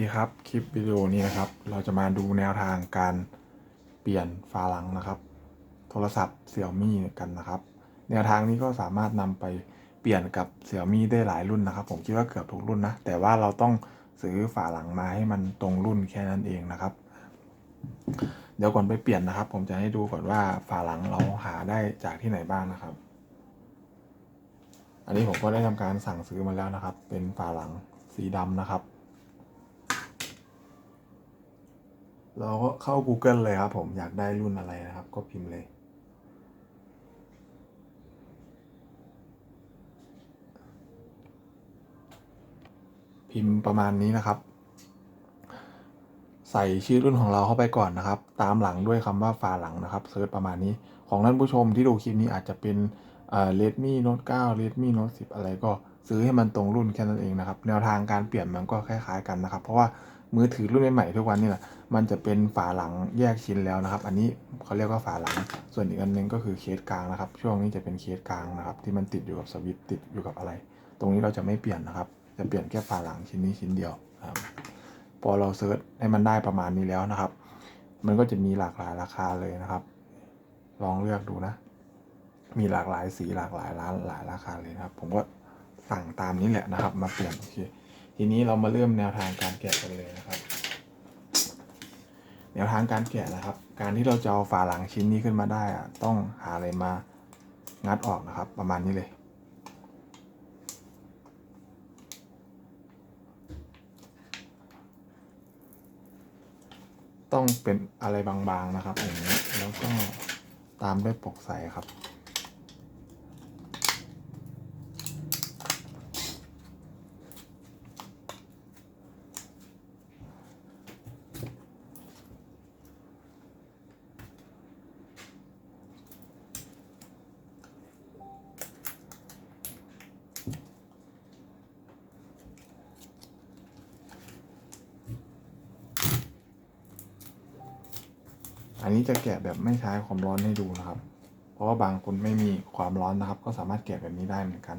ดีครับ คลิปวิดีโอนี้นะครับ เราจะมาดูแนวทางการเปลี่ยนฝาหลังนะครับ โทรศัพท์เสี่ยมี่กันนะครับ แนวทางนี้ก็สามารถนำไปเปลี่ยนกับเสี่ยมี่ได้หลายรุ่นนะครับ ผมคิดว่าเกือบทุกรุ่นนะ แต่ว่าเราต้องซื้อฝาหลังมาให้มันตรงรุ่นแค่นั้นเองนะครับ เดี๋ยวก่อนไปเปลี่ยนนะครับ ผมจะให้ดูก่อนว่าฝาหลังเราหาได้จากที่ไหนบ้างนะครับ อันนี้ผมก็ได้ทำการสั่งซื้อมาแล้วนะครับ เป็นฝาหลังสีดำนะครับ เราก็เข้า Google เลยครับผมอยากได้รุ่นอะไรนะครับ ก็พิมพ์เลย พิมพ์ประมาณนี้นะครับ ใส่ชื่อรุ่นของเราเข้าไปก่อนนะครับ ตามหลังด้วยคำว่าฝาหลังนะครับเซิร์ชประมาณนี้ของท่านผู้ชมที่ดูคลิปนี้อาจจะเป็นเลดมี่โน้ต9เลดมี่โน้ต10อะไรก็ซื้อให้มันตรงรุ่นแค่นั้นเองนะครับ แนวทางการเปลี่ยนมันก็คล้ายๆกันนะครับ เพราะว่า มือถือรุ่นใหม่ๆทุกวันนี่แหละมันจะเป็นฝาหลังแยกชิ้นแล้วนะครับ อันนี้เขาเรียกว่าฝาหลัง ส่วนอีกอันหนึงก็คือเคสกลางนะครับ ช่วงนี้จะเป็นเคสกลางนะครับ ที่มันติดอยู่กับสวิตติดอยู่กับอะไร ตรงนี้เราจะไม่เปลี่ยนนะครับ จะเปลี่ยนแค่ฝาหลังชิ้นนี้ชิ้นเดียวครับพอเราเซิร์ชให้มันได้ประมาณนี้แล้วนะครับ มันก็จะมีหลากหลายราคาเลยนะครับ ลองเลือกดูนะ มีหลากหลายสีหลากหลายร้านหลายราคาเลยนะครับ ผมก็สั่งตามนี้แหละนะครับ มาเปลี่ยนโอเค ทีนี้เรามาเริ่มแนวทางการแกะกันเลยนะครับ แนวทางการแกะนะครับ การที่เราจะเอาฝาหลังชิ้นนี้ขึ้นมาได้อะต้องหาอะไรมางัดออกนะครับ ประมาณนี้เลย ต้องเป็นอะไรบางๆนะครับอย่างนี้แล้วก็ตามด้วยปกใสครับ นนี้จะแกะแบบไม่ใช้ความร้อนให้ดูนะครับ เพราะว่าบางคนไม่มีความร้อนนะครับ ก็สามารถแกะแบบนี้ได้เหมือนกัน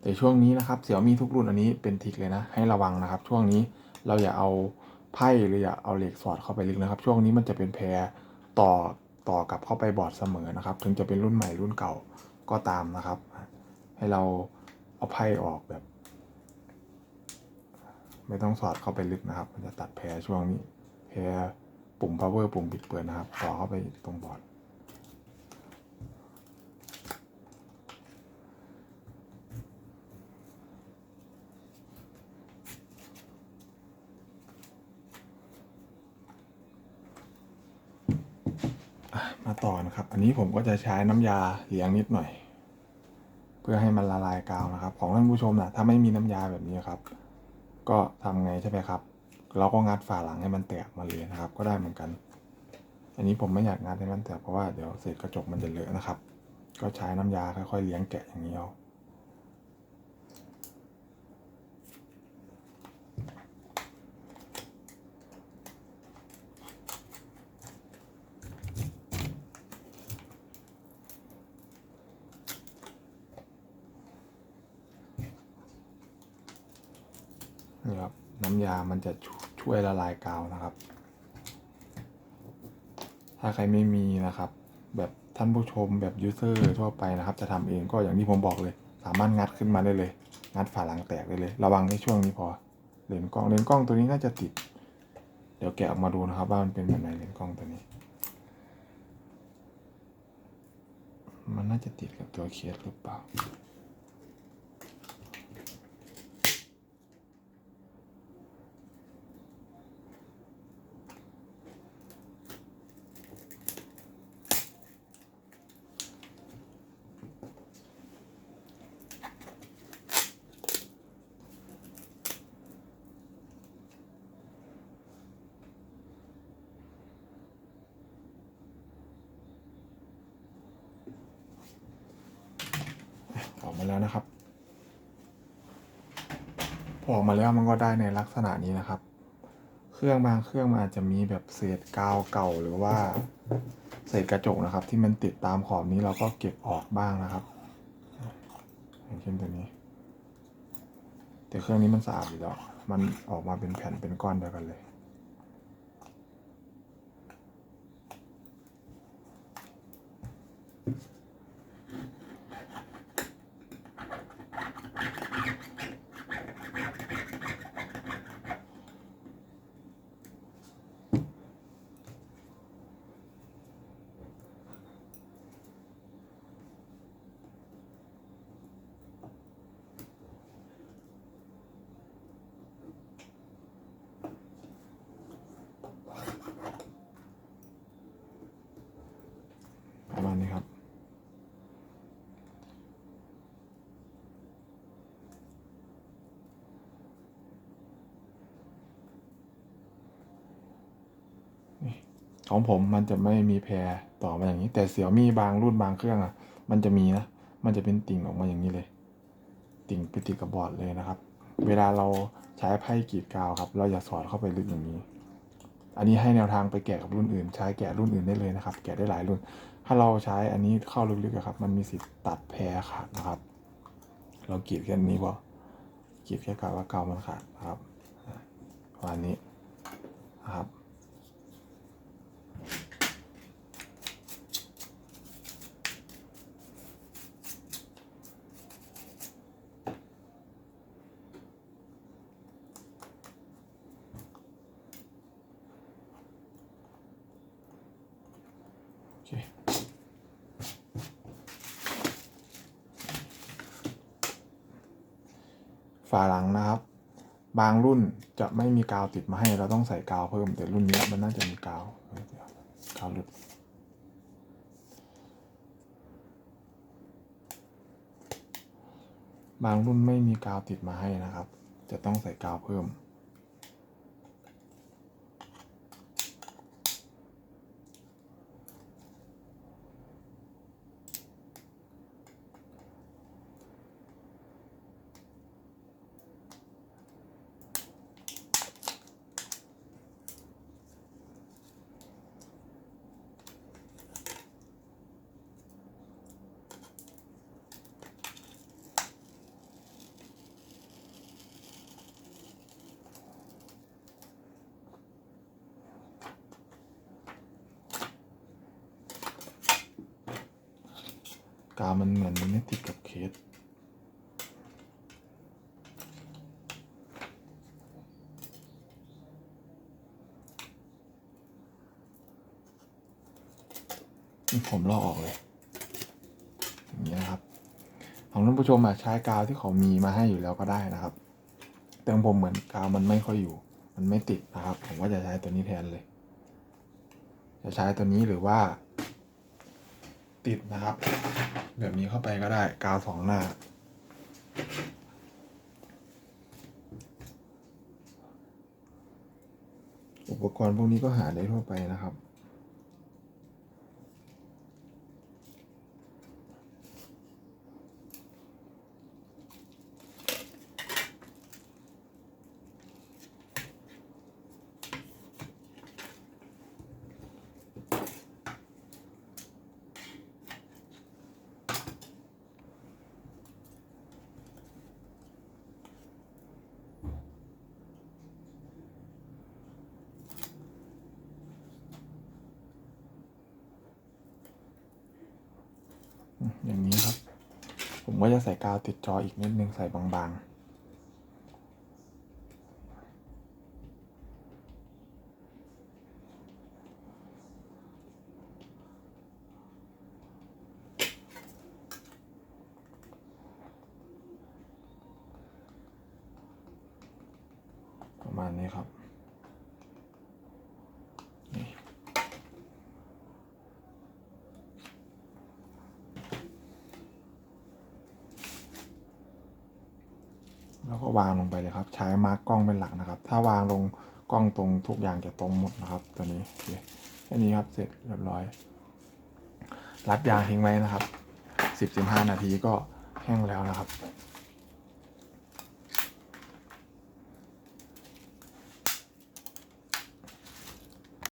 แต่ช่วงนี้นะครับเสี่ยมีทุกรุ่นอันนี้เป็นทิกเลยนะ ให้ระวังนะครับ ช่วงนี้เราอย่าเอาไพ่หรืออย่าเอาเหล็กสอดเข้าไปลึกนะครับ ช่วงนี้มันจะเป็นแพรต่อต่อกับเข้าไปบอร์ดเสมอนะครับ ถึงจะเป็นรุ่นใหม่รุ่นเก่าก็ตามนะครับ ให้เราเอาไพ่ออกแบบ ไม่ต้องสอดเข้าไปลึกนะครับ มันจะตัดแพรช่วงนี้แพรปุ่ม power ปุ่มปิดเปิดนะครับ ต่อเข้าไปตรงบอร์ดมาต่อนะครับ อันนี้ผมก็จะใช้น้ำยาเลี้ยงนิดหน่อย เพื่อให้มันละลายกาวนะครับ ของท่านผู้ชมนะถ้าไม่มีน้ำยาแบบนี้ครับ ก็ทำไงใช่ไหมครับ เราก็งัดฝาหลังให้มันแตกมาเลยนะครับ ก็ได้เหมือนกัน อันนี้ผมไม่อยากงัดให้มันแตกเพราะว่าเดี๋ยวเศษกระจกมันจะเลอะนะครับ ก็ใช้น้ำยาค่อยๆเลี้ยงแกะอย่างนี้เอา นี่ครับน้ำยามันจะชช่วยละลายกาวนะครับ ถ้าใครไม่มีนะครับ แบบท่านผู้ชมแบบยูเซอร์ทั่วไปนะครับ จะทำเองก็อย่างที่ผมบอกเลย สามารถงัดขึ้นมาได้เลย งัดฝาหลังแตกได้เลย ระวังในช่วงนี้พอเลนกล้องเลนกล้องตัวนี้น่าจะติด เดี๋ยวแกะออกมาดูนะครับว่ามันเป็นแบบไหนเลนกล้องตัวนี้ มันน่าจะติดกับตัวเคสหรือเปล่า แล้วนะครับ พอออกมาแล้วมันก็ได้ในลักษณะนี้นะครับ เครื่องบางเครื่องมันอาจจะมีแบบเศษกาวเก่าหรือว่าเศษกระจกนะครับ ที่มันติดตามขอบนี้เราก็เก็บออกบ้างนะครับอย่างเช่นตัวนี้ แต่เครื่องนี้มันสะอาดอยู่แล้ว มันออกมาเป็นแผ่นเป็นก้อนเดียวกันเลย ประมาณนี้ครับ ของผมมันจะไม่มีแพรต่อมาอย่างนี้ แต่เสี่ยวมี่บางรุ่นบางเครื่องอะ มันจะมีนะ มันจะเป็นติ่งออกมาอย่างนี้เลย ติ่งไปติดกับบอร์ดเลยนะครับ เวลาเราใช้ไพ่กรีดกาวครับ เราอย่าสอดเข้าไปลึกอย่างนี้ อันนี้ให้แนวทางไปแกะกับรุ่นอื่น ใช้แกะรุ่นอื่นได้เลยนะครับ แกะได้หลายรุ่น ถ้าเราใช้อันนี้เข้าลึกๆอะครับ มันมีสิทธิ์ตัดแพรขาดนะครับ เรากรีดแค่นี้พอกรีดแค่กาวว่าเกาวมันขาดนะครับอะประมาณนี้นะครับ ฝาหลังนะครับ บางรุ่นจะไม่มีกาวติดมาให้ เราต้องใส่กาวเพิ่ม แต่รุ่นนี้มันน่าจะมีกาวกาวหลุดบางรุ่นไม่มีกาวติดมาให้นะครับ จะต้องใส่กาวเพิ่ม กาวมันเหมือนไม่ติดกับเคสผมลอกออกเลยอย่างนี้นะครับ ของท่านผู้ชมอะใช้กาวที่เขามีมาให้อยู่แล้วก็ได้นะครับ แต่ของผมเหมือนกาวมันไม่ค่อยอยู่ มันไม่ติดนะครับ ผมก็จะใช้ตัวนี้แทนเลย จะใช้ตัวนี้หรือว่า ติดนะครับ แบบนี้เข้าไปก็ได้กาวสองหน้า อุปกรณ์พวกนี้ก็หาได้ทั่วไปนะครับ อย่างนี้ครับ ผมก็จะใส่กาวติดจออีกนิดนึงใส่บางๆประมาณนี้ครับ นี่ แล้วก็วางลงไปเลยครับ ใช้มาร์กกล้องเป็นหลักนะครับ ถ้าวางลงกล้องตรงทุกอย่างจะตรงหมดนะครับ ตัวนี้อเคแค่นี้ครับเสร็จเรียบร้อย รัดยางทิ้งไว้นะครับ 10-15 นาทีก็แห้งแล้วนะครับ